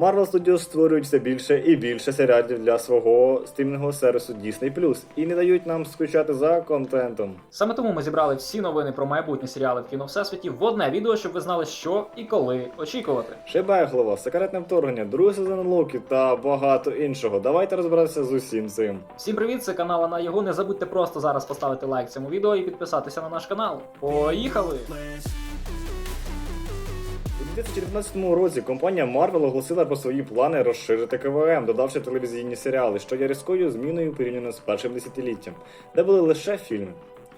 Marvel Studios створюють все більше і більше серіалів для свого стрімного сервісу Disney+, і не дають нам скучати за контентом. Саме тому ми зібрали всі новини про майбутні серіали в кіно Всесвіті в одне відео, щоб ви знали, що і коли очікувати. Шибайглова, секретне вторгнення, другий сезон Локі та багато іншого. Давайте розбиратися з усім цим. Всім привіт, це канал на його. Не забудьте просто зараз поставити лайк цьому відео і підписатися на наш канал. Поїхали! У 2019 році компанія Marvel оголосила про свої плани розширити КВМ, додавши телевізійні серіали, що є різкою зміною порівняно з першим десятиліттям, де були лише фільми.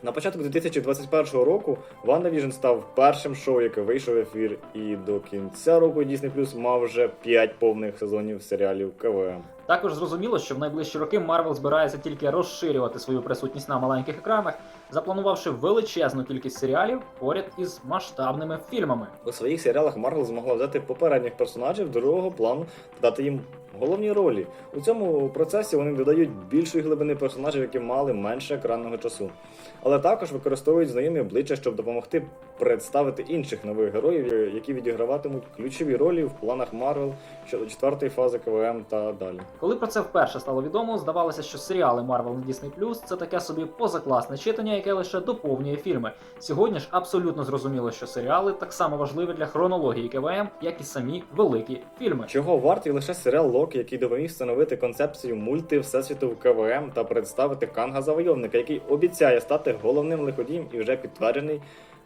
На початку 2021 року WandaVision став першим шоу, яке вийшов в ефір, і до кінця року Disney Plus мав вже 5 повних сезонів серіалів КВМ. Також зрозуміло, що в найближчі роки Marvel збирається тільки розширювати свою присутність на маленьких екранах, запланувавши величезну кількість серіалів поряд із масштабними фільмами. У своїх серіалах Марвел змогла взяти попередніх персонажів другого плану та дати їм головні ролі. У цьому процесі вони додають більшої глибини персонажів, які мали менше екранного часу. Але також використовують знайомі обличчя, щоб допомогти представити інших нових героїв, які відіграватимуть ключові ролі в планах Марвел щодо четвертої фази КВМ та далі. Коли про це вперше стало відомо, здавалося, що серіали Marvel на Disney це таке собі позакласне читання, яке лише доповнює фільми. Сьогодні ж абсолютно зрозуміло, що серіали так само важливі для хронології КВМ, як і самі великі фільми. Чого вартий лише серіал Локі, який допоміг встановити концепцію мульти всесвіту в КВМ та представити Канга Завойовника, який обіцяє стати головним лиходієм і вже підтверджений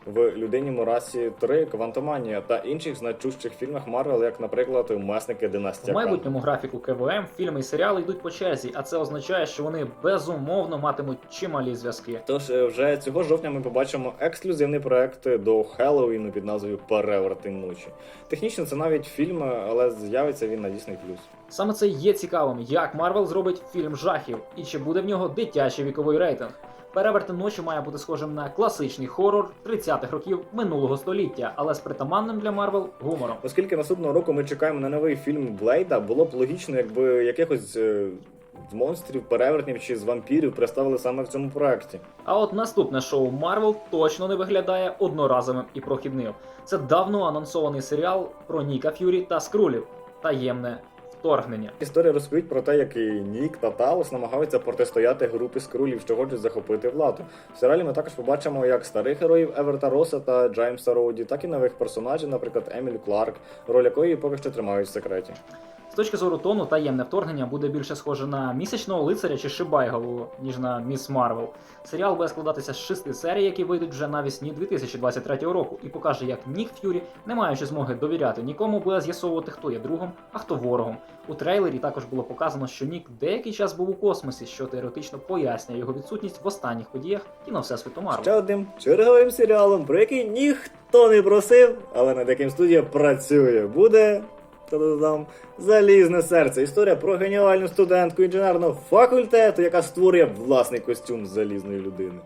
в людині Мурасі 3, Квантоманія та інших значущих фільмах Марвел, як, наприклад, Месники В Династія. Кан. майбутньому графіку КВМ фільми і серіали йдуть по черзі, а це означає, що вони безумовно матимуть чималі зв'язки. Тож е, вже цього жовтня ми побачимо ексклюзивний проект до Хеллоуіну під назвою Перевертень ночі. Технічно це навіть фільм, але з'явиться він на Disney+. Саме це є цікавим, як Марвел зробить фільм жахів, і чи буде в нього дитячий віковий рейтинг. Перевертень ночі має бути схожим на класичний хорор 30-х років минулого століття, але з притаманним для Марвел гумором. Оскільки наступного року ми чекаємо на новий фільм Блейда, було б логічно, якби якихось е, з монстрів, перевертнів чи з вампірів представили саме в цьому проекті. А от наступне шоу Марвел точно не виглядає одноразовим і прохідним. Це давно анонсований серіал про Ніка Ф'юрі та Скрулів. Таємне вторгнення. Історія розповідь про те, як і Нік та Талос намагаються протистояти групі скрулів, що хочуть захопити владу. В серіалі ми також побачимо як старих героїв Еверта Роса та Джеймса Роуді, так і нових персонажів, наприклад, Емілі Кларк, роль якої поки що тримають в секреті. З точки зору тону, таємне вторгнення буде більше схоже на місячного лицаря чи Шибайгову, ніж на Міс Марвел. Серіал буде складатися з шести серій, які вийдуть вже навесні 2023 року, і покаже, як Нік Ф'юрі, не маючи змоги довіряти нікому, буде з'ясовувати, хто є другом, а хто ворогом. У трейлері також було показано, що Нік деякий час був у космосі, що теоретично пояснює його відсутність в останніх подіях кіно Всесвіту Марвел. Ще одним черговим серіалом, про який ніхто не просив, але над яким студія працює, буде. Та-да-дам, Залізне серце. Історія про геніальну студентку інженерного факультету, яка створює власний костюм залізної людини.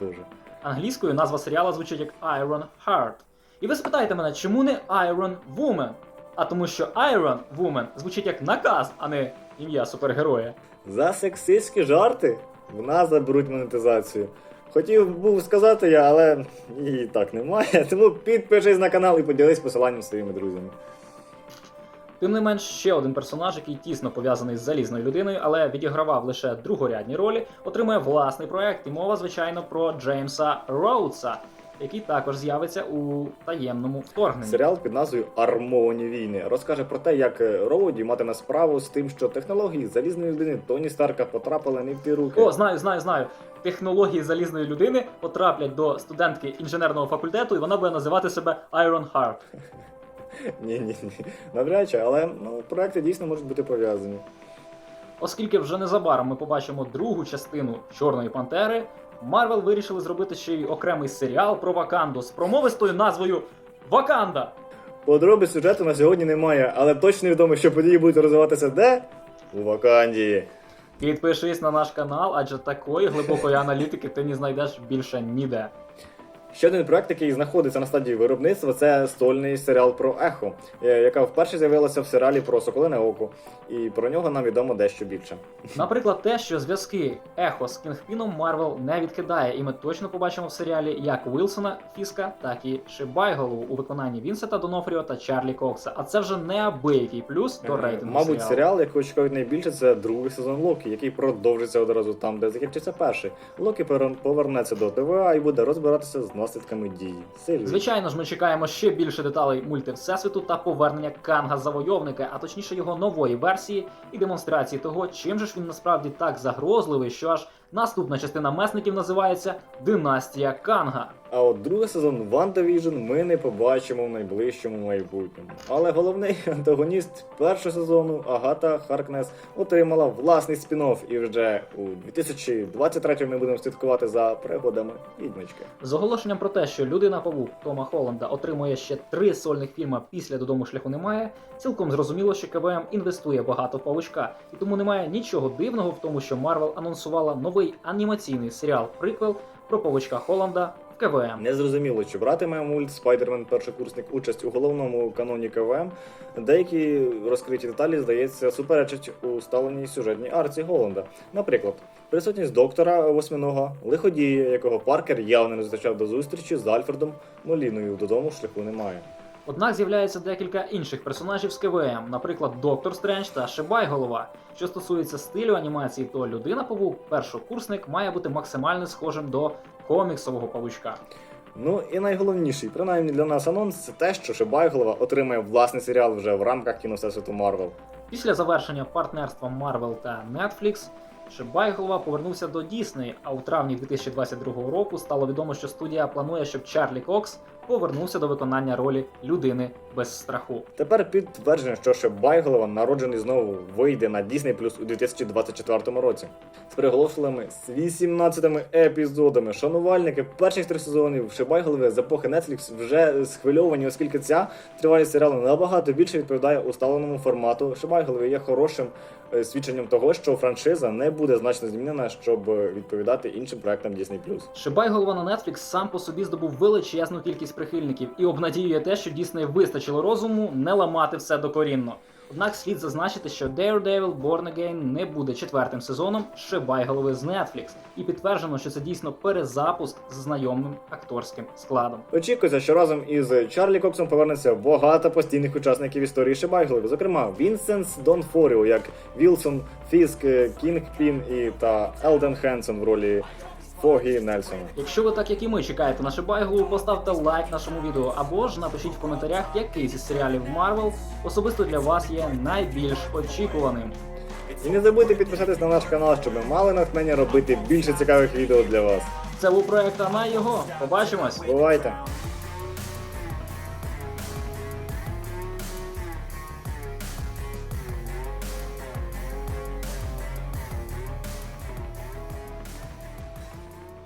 Боже. Англійською назва серіала звучить як Iron Heart. І ви спитаєте мене, чому не Iron Woman? А тому що Iron Woman звучить як наказ, а не ім'я супергероя. За сексистські жарти в нас заберуть монетизацію. Хотів був сказати я, але її так немає. Тому підпишись на канал і поділись посиланням зі своїми друзями. Тим не менш, ще один персонаж, який тісно пов'язаний з залізною людиною, але відігравав лише другорядні ролі, отримує власний проект, і мова, звичайно, про Джеймса Роудса, який також з'явиться у таємному вторгненні. Серіал під назвою Армовані війни розкаже про те, як Роуді матиме справу з тим, що технології залізної людини Тоні Старка потрапили не в ті руки. О, знаю, знаю, знаю. Технології залізної людини потраплять до студентки інженерного факультету, і вона буде називати себе Iron Heart. Ні, ні, ні. Навряд чи, але ну, проекти дійсно можуть бути пов'язані. Оскільки вже незабаром ми побачимо другу частину Чорної Пантери, Марвел вирішили зробити ще й окремий серіал про Ваканду з промовистою назвою Ваканда. Подробиць сюжету на сьогодні немає, але точно відомо, що події будуть розвиватися де? У Ваканді. Підпишись на наш канал, адже такої глибокої аналітики ти не знайдеш більше ніде. Ще один проект, який знаходиться на стадії виробництва, це стольний серіал про ехо, е, яка вперше з'явилася в серіалі про Соколине Око, і про нього нам відомо дещо більше. Наприклад, те, що зв'язки Ехо з Кінгпіном Марвел не відкидає, і ми точно побачимо в серіалі як Вілсона Фіска, так і Шибайголу у виконанні Вінсента Донофріо та Чарлі Кокса. А це вже неабиякий плюс до Е, рейтингу. Мабуть, серіалу. серіал, якого чекають найбільше, це другий сезон Локі, який продовжиться одразу там, де закінчиться перший. Локі повернеться до ТВА і буде розбиратися з наслідками дії. Звичайно ж, ми чекаємо ще більше деталей мульти Всесвіту та повернення Канга Завойовника, а точніше його нової версії і демонстрації того, чим же ж він насправді так загрозливий, що аж наступна частина месників називається Династія Канга. А от другий сезон WandaVision ми не побачимо в найближчому майбутньому. Але головний антагоніст першого сезону Агата Харкнес отримала власний спін-офф, і вже у 2023 ми будемо слідкувати за пригодами відьмочки. З оголошенням про те, що людина павук Тома Холланда отримує ще три сольних фільма після додому шляху немає, цілком зрозуміло, що КВМ інвестує багато в павучка, і тому немає нічого дивного в тому, що Марвел анонсувала новий анімаційний серіал приквел про павучка Холланда в КВМ. Незрозуміло, чи братиме мульт Спайдермен першокурсник участь у головному каноні КВМ. Деякі розкриті деталі, здається, суперечать усталеній сюжетній арці Голланда. Наприклад, присутність доктора восьминого лиходія, якого Паркер явно не зустрічав до зустрічі з Альфредом Моліною додому шляху немає. Однак з'являється декілька інших персонажів з КВМ, наприклад, Доктор Стрендж та Шибайголова. Що стосується стилю анімації, то людина павук, першокурсник, має бути максимально схожим до коміксового павучка. Ну і найголовніший, принаймні для нас анонс, це те, що Шибайголова отримає власний серіал вже в рамках кіносесвіту Марвел. Після завершення партнерства Marvel та Netflix Шибайголова повернувся до Disney, а у травні 2022 року стало відомо, що студія планує, щоб Чарлі Кокс повернувся до виконання ролі людини без страху. Тепер підтверджено, що Шибайголова народжений знову вийде на Disney Plus у 2024 році. З приголомшливими з 18 епізодами. Шанувальники перших трьох сезонів Шибайголови з епохи Netflix вже схвильовані, оскільки ця тривалість серіалу набагато більше відповідає усталеному формату. Шибайголови є хорошим е, свідченням того, що франшиза не буде значно змінена, щоб е, відповідати іншим проектам Disney+. Шибайголова на Netflix сам по собі здобув величезну кількість прихильників і обнадіює те, що Дісней вистачило розуму не ламати все докорінно. Однак слід зазначити, що Daredevil Born Again не буде четвертим сезоном Шибайголови з Netflix, і підтверджено, що це дійсно перезапуск з знайомим акторським складом. Очікується, що разом із Чарлі Коксом повернеться багато постійних учасників історії Шибайголови. Зокрема, Вінсенс Донфоріо, як Вілсон, Фіск, Кінгпін і та Елден Хенсон в ролі Фогі Нельсона. Якщо ви так як і ми чекаєте нашу байгу, поставте лайк нашому відео або ж напишіть в коментарях, який зі серіалів Марвел особисто для вас є найбільш очікуваним. І не забудьте підписатись на наш канал, щоб ми мали натхнення робити більше цікавих відео для вас. Це був проект Ана його. Побачимось! Бувайте!